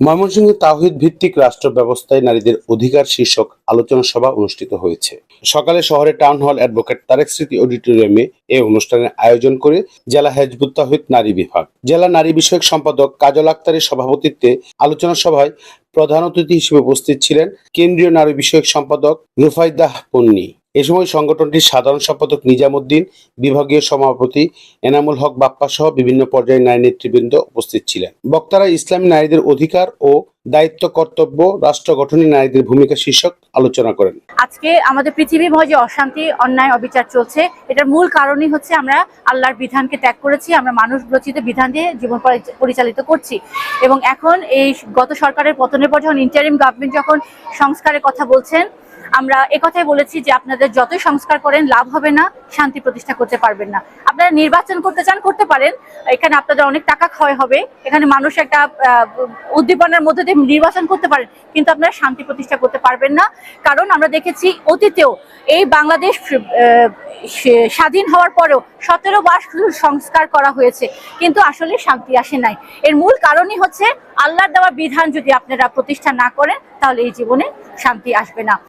ময়মনসিংহে তাওহিদ ভিত্তিক রাষ্ট্র ব্যবস্থায় নারীদের অধিকার শীর্ষক আলোচনা সভা অনুষ্ঠিত হয়েছে। সকালে শহরে টাউন হল অ্যাডভোকেট তারেক স্মৃতি অডিটোরিয়ামে এ অনুষ্ঠানের আয়োজন করে জেলা হেজবুত তাহিদ নারী বিভাগ। জেলা নারী বিষয়ক সম্পাদক কাজল আক্তারের সভাপতিত্বে আলোচনা সভায় প্রধান অতিথি হিসেবে উপস্থিত ছিলেন কেন্দ্রীয় নারী বিষয়ক সম্পাদক রুফাইদাহ পন্নী। এ সময় সংগঠনটির সাধারণ সম্পাদক নিজামুদ্দিন, বিভাগীয় সভাপতি এনামুল হক বাপ্পা সহ বিভিন্ন পর্যায়ের নারী নেতৃবৃন্দ উপস্থিত ছিলেন। বক্তারা ইসলামী নারীদের অধিকার ও দায়িত্ব কর্তব্য, রাষ্ট্র গঠনে নারীদের ভূমিকা শীর্ষক আলোচনা করেন। আজকে আমাদের পৃথিবীময় যে অশান্তি, অন্যায়, অবিচার চলছে। এটার মূল কারণই হচ্ছে আমরা আল্লাহর বিধানকে ত্যাগ করেছি, আমরা মানুষ রচিত বিধান দিয়ে জীবন পরি- পরিচালিত করছি। এবং এখন এই গত সরকারের পতনের পর যখন ইন্টারিম গভর্নমেন্ট যখন সংস্কারের কথা বলছেন আমরা একথাই বলেছি যে আপনাদের যতই সংস্কার করেন, লাভ হবে না, শান্তি প্রতিষ্ঠা করতে পারবেন না। আপনারা নির্বাচন করতে চান, করতে পারেন। এখানে আপনাদের অনেক টাকা ক্ষয় হবে। এখানে মানুষ একটা উদ্দীপনার মধ্যে দিয়ে নির্বাচন করতে পারেন, কিন্তু আপনারা শান্তি প্রতিষ্ঠা করতে পারবেন না। কারণ আমরা দেখেছি অতীতেও এই বাংলাদেশ স্বাধীন হওয়ার পরেও সতেরো বার সংস্কার করা হয়েছে, কিন্তু আসলে শান্তি আসে নাই। এর মূল কারণই হচ্ছে আল্লাহর দেওয়া বিধান যদি আপনারা প্রতিষ্ঠা না করেন, তাহলে এই জীবনে শান্তি আসবে না।